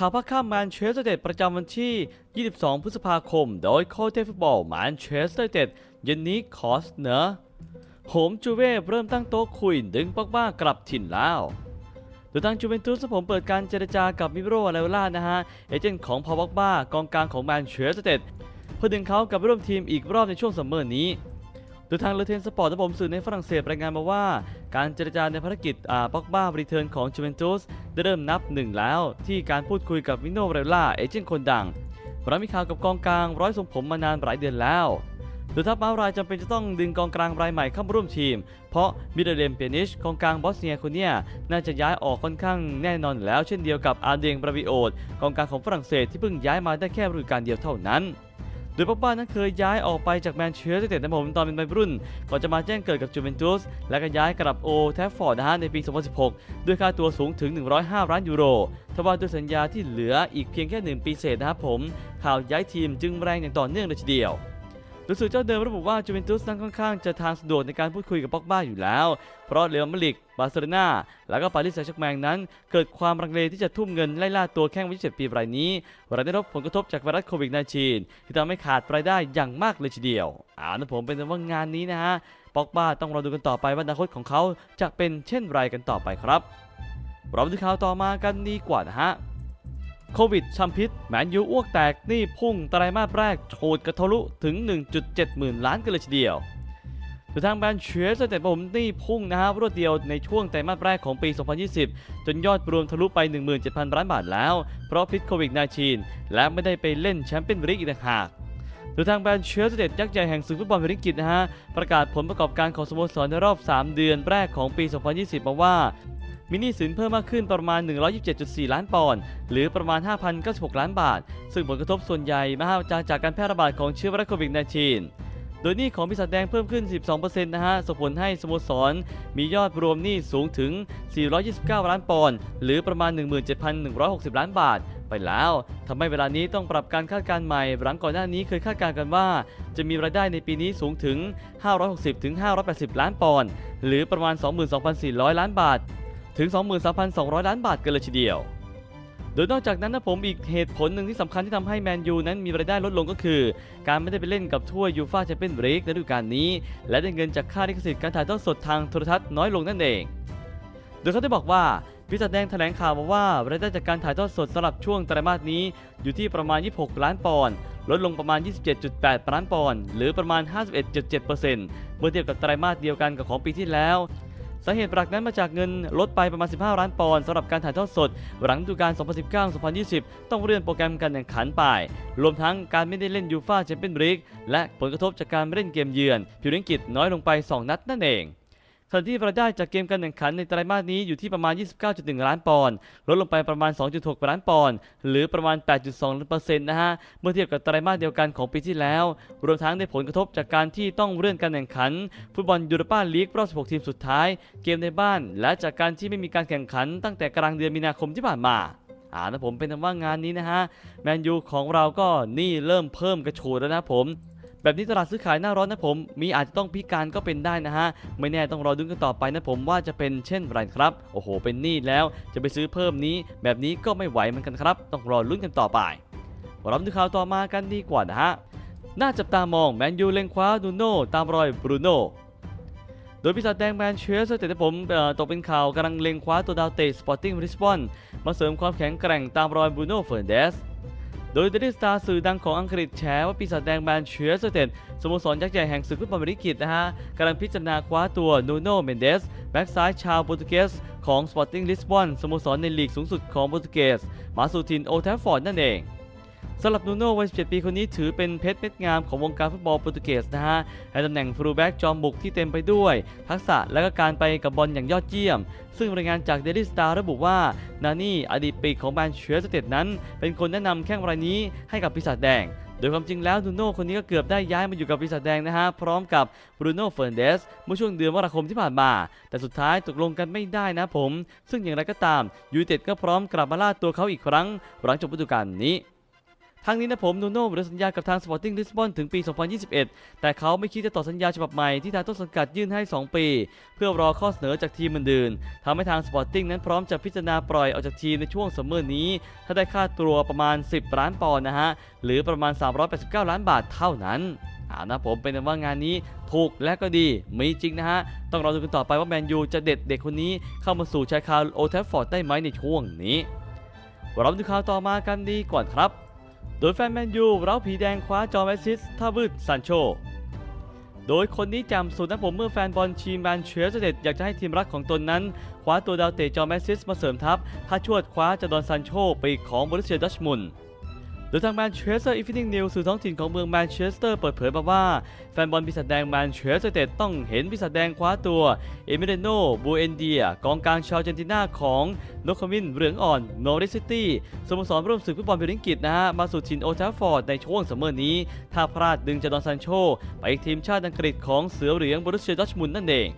ข่าวพักข้ามแมนเชสเตอร์เต็ดประจำวันที่ 22 พฤษภาคม โดยโค้ชเทฟุตบอลแมนเชสเตอร์เต็ดเย็นนี้คอสเนอร์โหมจูเว่เริ่มตั้งโต๊ะคุยดึงปอกบ้ากลับถิ่นแล้วโดยทางจูเวนตุสผมเปิดการเจรจากับมิโรอาเลล่านะฮะ เอเจนต์ของพาวอกบ้ากองกลางของแมนเชสเตอร์เต็ดเพื่อดึงเขากลับไปร่วมทีมอีกรอบในช่วงซัมเมอร์นี้ โดยทางเลเทนสปอร์ตระบบสื่อในฝรั่งเศสรายงานมาว่า การเจรจาในภารกิจอาป็อกบ้ารีเทิร์นของจูเวนตุสได้เริ่มนับหนึ่งแล้ว ที่การพูดคุยกับมิโนเรล่าเอเจนต์คนดังเรามีข่าวกับกองกลางร้อยทรงผมมานานหลายเดือนแล้วโดยทัพมารายจำเป็นจะต้องดึงกองกลางรายใหม่เข้ามาร่วมทีม เพราะมิเดเลมเปียนิชกองกลางบอสเนียคนนี้น่าจะย้ายออกค่อนข้างแน่นอนแล้วเช่นเดียวกับอาเดงบราวิโอตกองกลางของฝรั่งเศสที่เพิ่งย้ายมาได้แค่ฤดูกาลเดียวเท่านั้น โดยป๊อบบ้านั้นเคยย้ายออกไปจากแมนเชสเตอร์ยูไนเต็ดนะผมตอนเป็นวัยรุ่น ก่อนจะมาแจ้งเกิดกับจูเวนตุสและก็ย้ายกลับโอแทฟฟอร์ดนะฮะในปี 2016 ด้วยค่าตัวสูงถึง 105 ล้านยูโรทว่าด้วยสัญญาที่เหลืออีกเพียงแค่ 1 ปีเศษนะครับผม ข่าวย้ายทีมจึงแรงอย่างต่อเนื่องเลยทีเดียว โดยสื่อเจ้าเดิมระบุว่าจูเวนตุสนั้นค่อนข้างจะทางสะดวกในการพูดคุยกับป็อกบ้าอยู่แล้ว เพราะเรอัลมาดริดบาร์เซโลนาและก็ปารีสแซงต์แชร์กแมงนั้น เกิดความรังเลที่จะทุ่มเงินไล่ล่าตัวแข้งวัย27ปีรายนี้รายได้รับผลกระทบจากไวรัสโควิด -19 ที่ทำให้ขาดรายได้อย่างมากเลยทีเดียวอ่านะผมเป็นว่างานนี้นะฮะป็อกบ้าต้องรอดูกันต่อไปว่าอนาคตของเขาจะเป็นเช่นไรกันต่อไปครับเราไปดูข่าวต่อมากันดีกว่านะฮะ โควิดชัมพิษแมนยูอ้วกแตกหนี้พุ่งไตรมาสแรกโฉดกระทะลุถึง 1.7 หมื่นล้านกันเลยทีเดียวโดยทางแบรนด์เชสเตผมนี้พุ่งนะฮะรวดเดียวในช่วงไตรมาสแรกของปี 2020 จนยอดรวมทะลุไป 17,000 ล้านบาทแล้ว เพราะพิษโควิด -19 และไม่ได้ไปเล่นแชมเปี้ยนลีกอีกต่างหากโดยทางแบรนด์เชสเตยักษ์ใหญ่แห่งศึกฟุตบอลอังกฤษนะฮะ ประกาศผลประกอบการของสโมสรในรอบ 3 เดือนแรกของปี 2020 มาว่า มีหนี้สินเพิ่มมากขึ้นประมาณ 127.4 ล้านปอนด์หรือประมาณ 5,096 ล้านบาท ซึ่งผลกระทบส่วนใหญ่มาจากจากการแพร่ระบาดของเชื้อไวรัสโควิด -19 โดยหนี้ของบริษัทแดงเพิ่มขึ้น 12%นะฮะ ส่งผลให้สโมสร มียอดรวมหนี้สูงถึง 429 ล้านปอนด์หรือประมาณ 17,160 ล้านบาทไปแล้วทำให้เวลานี้ต้องปรับการคาดการณ์ใหม่ หลังก่อนหน้านี้เคยคาดการณ์กันว่า จะมีรายได้ในปีนี้สูงถึง 560-580 ล้านปอนด์หรือประมาณ 22,400 ล้านบาท ถึง 23,200 ล้านบาทกันเลยทีเดียว โดยนอกจากนั้นนะผมอีกเหตุผลหนึ่งที่สำคัญที่ทำให้แมนยูนั้นมีรายได้ลดลงก็คือ การไม่ได้ไปเล่นกับถ้วยยูฟ่าแชมเปี้ยนส์ลีกในฤดูกาลนี้ และได้เงินจากค่าลิขสิทธิ์การถ่ายทอดสดทางโทรทัศน์น้อยลงนั่นเอง โดยเขาได้บอกว่าพิจัดแดงแถลงข่าวมาว่ารายได้จากการถ่ายทอดสดสำหรับช่วงไตรมาสนี้ อยู่ที่ประมาณ 26 ล้านปอนด์ลดลงประมาณ 27.8 ล้านปอนด์หรือประมาณ 51.7%เมื่อเทียบกับไตรมาสเดียวกันกับของปีที่แล้ว สาเหตุหลักนั้นมาจากเงินลดไปประมาณ 15 ล้านปอนด์สำหรับการถ่ายทอดสด หลังฤดูกาล 2019-2020 ต้องเลื่อนโปรแกรมการแข่งขันไป รวมทั้งการไม่ได้เล่นยูฟ่าแชมเปี้ยนส์ลีกและผลกระทบจากการไม่เล่นเกมเยือนผิวอังกิตน้อยลงไป 2 นัดนั่นเอง ขณะที่รายได้จากเกมการแข่งขันในไตรมาสนี้อยู่ที่ประมาณ 29.1 ล้านปอนด์ลดลงไปประมาณ 2.6 ล้านปอนด์หรือประมาณ 8.2%นะฮะเมื่อเทียบกับไตรมาสเดียวกันของปีที่แล้ว รวมทั้งได้ผลกระทบจากการที่ต้องเลื่อนการแข่งขัน ฟุตบอลยูโรปาลีกรอบ 16 ทีมสุดท้าย เกมในบ้าน และจากการที่ไม่มีการแข่งขัน ตั้งแต่กลางเดือนมีนาคมที่ผ่านมาอ่านะผมเป็นว่างานนี้นะฮะแมนยูของเราก็นี่เริ่มเพิ่มกระโฉดแล้วนะผม แบบนี้ตลาดซื้อขายหน้าร้อนนะผม มีอาจจะต้องพิการก็เป็นได้นะฮะ ไม่แน่ต้องรอดูกันต่อไปนะผมว่าจะเป็นเช่นไรครับ โอ้โห เป็นหนี้แล้ว จะไปซื้อเพิ่มนี้ แบบนี้ก็ไม่ไหวเหมือนกันครับ ต้องรอลุ้นกันต่อไปเราดูข่าวต่อมากันดีกว่านะฮะ น่าจับตามองแมนยูเล็งคว้าดูโน่ตามรอยบรูโน่โดยปีศาจแดงแมนเชสเตอร์แต่ผมตกเป็นข่าวกำลังเล็งคว้าตัวดาวเตะสปอร์ติ้งริสบอนมาเสริมความแข็งแกร่งตามรอยบรูโน่เฟอร์เดส โดยเดลิสตาสื่อดังของอังกฤษแฉว่าปีศาจแดงแมนเชสเตอร์เตสโมสรยักษ์ใหญ่แห่งศึกฟุตบอลบริกิตนะฮะกำลังพิจารณาคว้าตัวนูโน่เมนเดสแบ็กซ้ายชาวโปรตุเกสของสปอร์ติ้งลิสบอนสโมสรในลีกสูงสุดของโปรตุเกส มาสู่ทินโอแทฟฟอร์ดนั่นเอง สำหรับนูโน่วัย 17 ปีคนนี้ถือเป็นเพชรเม็ดงามของวงการฟุตบอลโปรตุเกสนะฮะในตำแหน่งฟรูแบ็กจอมบุกที่เต็มไปด้วย ทักษะและก็การไปกับบอลอย่างยอดเยี่ยม ซึ่งรายงานจากเดลิสตาระบุว่า นานี่อดีตปีกของแมนเชสเตอร์เตนั้น เป็นคนแนะนำแข้งรายนี้ให้กับปีศาจแดงโดยความจริงแล้วนูโน่คนนี้ก็เกือบได้ย้ายมาอยู่กับปีศาจแดงนะฮะ พร้อมกับบรูโน่เฟอร์นเดสเมื่อช่วงเดือนมกราคมที่ผ่านมา แต่สุดท้ายตกลงกันไม่ได้นะผม ซึ่งอย่างไรก็ตามยูไนเต็ดก็พร้อมกลับมาล่าตัวเขาอีกครั้ง หลังจบฤดูกาลนี้ ทั้งนี้นะผมนูโน่หลือสัญญากับทางสปอร์ติ้งลิสบอนถึงปี 2021 แต่เขาไม่คิดจะต่อสัญญาฉบับใหม่ที่ทางต้นสังกัดยื่นให้ 2 ปี เพื่อรอข้อเสนอจากทีมอื่นๆทำให้ทางสปอร์ติ้งนั้นพร้อมจะพิจารณาปล่อยออกจากทีมในช่วงซัมเมอร์นี้ ถ้าได้ค่าตัวประมาณ 10 ล้านปอนด์นะฮะ หรือประมาณ 389 ล้านบาทเท่านั้นอ่านะผมเป็นว่างานนี้ถูกและก็ดีมีจริงนะฮะ ต้องรอดูกันต่อไปว่าแมนยูจะเด็ดเด็กคนนี้เข้ามาสู่ชายคาโอเทฟฟอร์ดได้ไหมในช่วงนี้เรามาดูข่าวต่อมากันดีก่อนครับ โดยแฟนแมนยูเราผีแดงคว้าจอแมสซิสท่าบืดซันโช โดยคนนี้จำสูตรนักผมเมื่อแฟนบอลชีมแมนเชสเตอร์เดอยากจะให้ทีมรักของตนนั้น คว้าตัวดาวเตะจอแมสซิสมาเสริมทัพถ้าชวดคว้าจะดอนซันโชปีกของบริเซียดัชมุน โดยทางแมนเชสเตอร์อีฟ n นิ่งนิวสื่อท้องถิ่นของเมืองแมนเชสเตอร์เปิดเผยมาว่า แฟนบอลปีศาจแดงแมนเชสเตอร์เดต้องเห็นปีศาจแดงคว้าตัว เอเมเรโนบูเอนเดีย กองกลางชาวเจนตินาของโนคามินเหลืองอ่อนโนริซิตี้สโมสรร่วมศึกฟุตบอลพิลิงกิตนะฮะมาสู่ถิ่นโอทาฟฟอร์ดในช่วงซัมเมอร์นี้ ถ้าพลาดดึงจะดอนซันโช ไปทีมชาติอังกฤษของเสือเหลืองบรุสเซียดอร์ทมุนนั่นเอง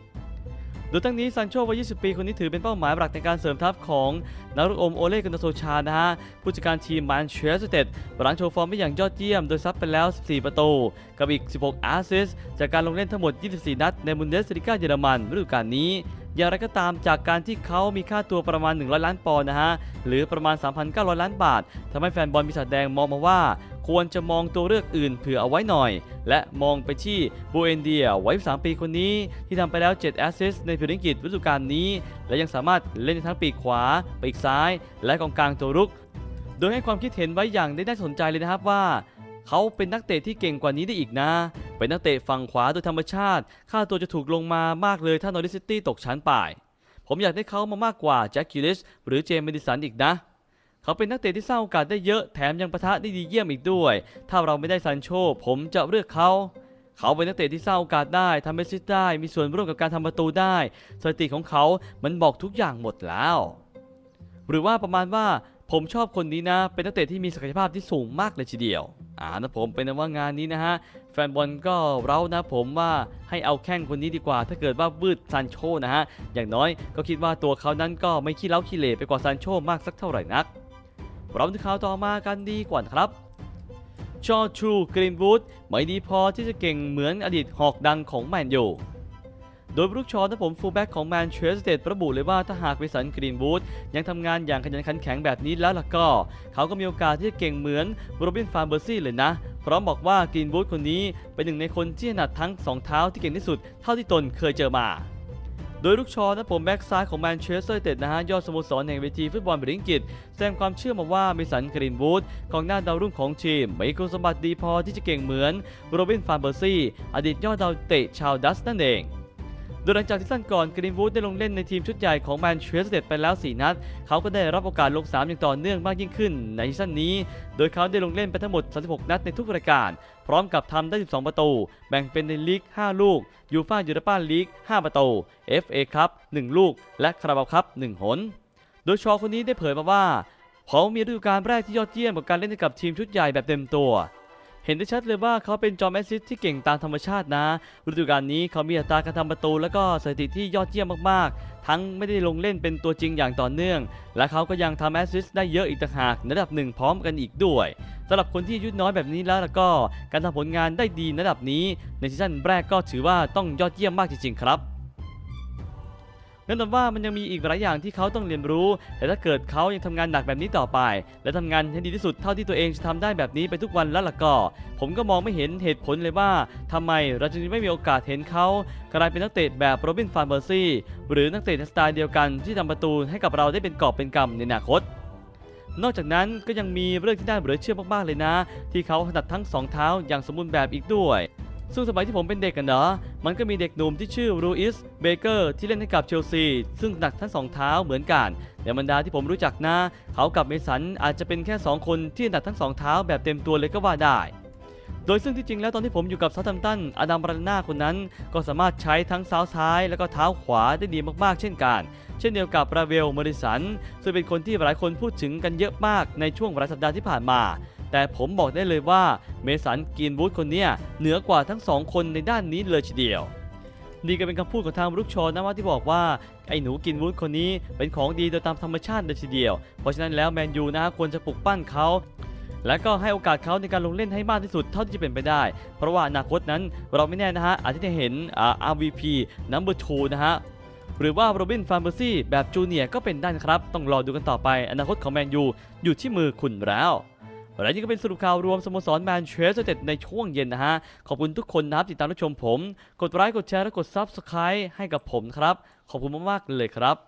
โดยทั้งนี้ซันโชวัย 20 ปีคนนี้ถือเป็นเป้าหมายหลักในการเสริมทัพของนักรุกอมโอเล่กันโซชานะฮะผู้จัดการทีมแมนเชสเตอร์หลังโชว์ฟอร์มได้อย่างยอดเยี่ยม โดยซัดไปแล้ว 14 ประตู กับอีก 16 อาร์ซิสจากการลงเล่นทั้งหมด 24 นัดในบุนเดสลิก้าเยอรมันฤดูกาลนี้อย่างไรก็ตามจากการที่เขามีค่าตัวประมาณ 100 ล้านปอนด์นะฮะ หรือประมาณ 3,900 ล้านบาททำให้แฟนบอลปีศาจแดงมองมาว่า ควรจะมองตัวเลือกอื่นเผื่อเอาไว้หน่อย และมองไปที่บูเอนเดียไว้3ปีคนนี้ ที่ทำไปแล้ว 7 แอสซิสต์ในพรีเมียร์ลีกฤดูกาลนี้ และยังสามารถเล่นทั้งปีกขวา ปีกซ้าย และกองกลางตัวรุก โดยให้ความคิดเห็นไว้อย่างได้น่าสนใจเลยนะครับว่า เขาเป็นนักเตะที่เก่งกว่านี้ได้อีกนะเป็นนักเตะฝั่งขวาโดยธรรมชาติ ค่าตัวจะถูกลงมามากเลยถ้านอริสซิตี้ตกชั้นไปผมอยากได้เขามามากกว่าแจ็คคิลิสหรือเจมส์เมดิสันอีกนะ เขาเป็นนักเตะที่สร้างโอกาสได้เยอะแถมยังประทะได้ดีเยี่ยมอีกด้วย ถ้าเราไม่ได้ซันโช ผมจะเลือกเขาเขาเป็นนักเตะที่สร้างโอกาสได้ทำแอสซิตได้ มีส่วนร่วมกับการทำประตูได้ สถิติของเขา มันบอกทุกอย่างหมดแล้ว หรือว่าประมาณว่าผมชอบคนนี้นะ เป็นนักเตะที่มีศักยภาพที่สูงมากเลยทีเดียว อ่านะผมเป็นว่างานนี้นะฮะ แฟนบอลก็เร้านะผมว่าให้เอาแข้งคนนี้ดีกว่า ถ้าเกิดว่าบืดซันโชนะฮะ อย่างน้อยก็คิดว่าตัวเขานั้นก็ไม่ขี้เล้าขี้เหร่ไปกว่าซันโชมากสักเท่าไหร่นัก เราดูข่าวต่อมากันดีกว่าครับจอร์จูกรีนวูดไม่ดีพอที่จะเก่งเหมือนอดีตหอกดังของแมนยูโดยบรูคชอนะผมฟูลแบ็กของแมนเชสเตอร์ระบุเลยว่าถ้าหากวิสันกรีนวูดยังทำงานอย่างขยันขันแข็งแบบนี้แล้วล่ะก็ เขาก็มีโอกาสที่จะเก่งเหมือนโรบินฟานเบอร์ซี่เลยนะพร้อมบอกว่ากรีนวูดคนนี้เป็นหนึ่งในคนที่ถนัดทั้งสองเท้าที่เก่งที่สุดเท่าที่ตนเคยเจอมา โดยลูกชอนะผมแบ็กซ้ายของแมนเชสเตอร์เต็ดนะฮะยอดสโมสรแห่งเวทีฟุตบอลบริงกิตแสดงความเชื่อมาว่ามิสันกรีนวูดกองหน้าดาวรุ่งของทีมมีคุณสมบัติดีพอที่จะเก่งเหมือนโรบินฟานเบอร์ซี่อดีตยอดดาวเตะชาวดัสนั่นเอง ดยหลังจากที่สั้นก่อนกรีนวูดได้ลงเล่นในทีมชุดใหญ่ของแมนเชสเตอร์ไปแล้ว 4 นัด เขาก็ได้รับโอกาสลงสนามอย่างต่อเนื่องมากยิ่งขึ้นในซีซั่นนี้ โดยเขาได้ลงเล่นไปทั้งหมด 36 นัดในทุกรายการ พร้อมกับทำได้ 12 ประตู แบ่งเป็นในลีก 5 ลูก ยูฟ่ายูโรปาลีก 5 ประตู FA คัพ1ลูก และคาราบาวคัพ1หน โดยชอคนนี้ได้เผยมาว่า เขามีฤดูกาลแรกที่ยอดเยี่ยมกับการเล่นกับทีมชุดใหญ่แบบเต็มตัว เห็นได้ชัดเลยว่าเขาเป็นจอมแอสซิสที่เก่งตามธรรมชาตินะ ฤดูกาลนี้เขามีอัตราการทำประตู และก็สถิติที่ยอดเยี่ยมมากๆ ทั้งไม่ได้ลงเล่นเป็นตัวจริงอย่างต่อเนื่อง และเขาก็ยังทำแอสซิสได้เยอะอีกต่างหากในระดับหนึ่งพร้อมกันอีกด้วยสำหรับคนที่อายุน้อยแบบนี้แล้วแล้วก็การทำผลงานได้ดีระดับนี้ ในซีซั่นแรกก็ถือว่าต้องยอดเยี่ยมมากจริงๆครับ แน่นอนว่ามันยังมีอีกหลายอย่างที่เขาต้องเรียนรู้ แต่ถ้าเกิดเขายังทำงานหนักแบบนี้ต่อไป และทำงานให้ดีที่สุดเท่าที่ตัวเองจะทำได้แบบนี้ไปทุกวันแล้วล่ะก็ ผมก็มองไม่เห็นเหตุผลเลยว่าทำไมเราจึงไม่มีโอกาสเห็นเขากลายเป็นนักเตะแบบโรบินฟานเบอร์ซี่หรือนักเตะสไตล์เดียวกันที่ทำประตูให้กับเราได้เป็นกอบเป็นกำในอนาคตนอกจากนั้นก็ยังมีเรื่องที่น่าเหลือเชื่อมากๆเลยนะ ที่เขาถนัดทั้งสองเท้าอย่างสมบูรณ์แบบอีกด้วย ซึ่งสมัยที่ผมเป็นเด็กกันเนาะมันก็มีเด็กหนุ่มที่ชื่อรูอิสเบเกอร์ที่เล่นให้กับเชลซี ซึ่งหนักทั้งสองเท้าเหมือนกัน แต่บรรดาที่ผมรู้จักนะ เขากับเมสันอาจจะเป็นแค่ 2 คนที่หนักทั้งสองเท้าแบบเต็มตัวเลยก็ว่าได้ โดยซึ่งที่จริงแล้วตอนที่ผมอยู่กับเซาท์แฮมป์ตันอดัมบราน่าคนนั้น ก็สามารถใช้ทั้งเท้าซ้ายแล้วก็เท้าขวาได้ดีมากๆ เช่นกัน เช่นเดียวกับราเวลมอริสันซึ่งเป็นคนที่หลายคนพูดถึงกันเยอะมากในช่วงหลายสัปดาห์ที่ผ่านมา แต่ผมบอกได้เลยว่าเมสันกรีนวูดคนนี้เหนือกว่าทั้งสองคนในด้านนี้เลยทีเดียวนี่ก็เป็นคำพูดของทางลูกชอนะว่าที่บอกว่าไอ้หนูกินวูดคนนี้เป็นของดีโดยตามธรรมชาติเลยทีเดียว เพราะฉะนั้นแล้วแมนยูนะฮะควรจะปลุกปั้นเขาและก็ให้โอกาสเขาในการลงเล่นให้มากที่สุดเท่าที่จะเป็นไปได้ เพราะว่าอนาคตนั้นเราไม่แน่นะฮะอาจจะเห็นอ่า RVP number 2นะฮะหรือว่าโรบินฟาร์เบอร์ซี่แบบจูเนียร์ก็เป็นได้นะครับ ต้องรอดูกันต่อไปอนาคตของแมนยูอยู่ที่มือคุณแล้ว และนี่ก็เป็นสรุปข่าวรวมสโมสรแมนเชสเตอร์เต็ดในช่วงเย็นนะฮะ ขอบคุณทุกคนนะครับติดตามรับชมผม กดไลค์กดแชร์และกดซับสไครต์ให้กับผมครับ ขอบคุณมากๆเลยครับ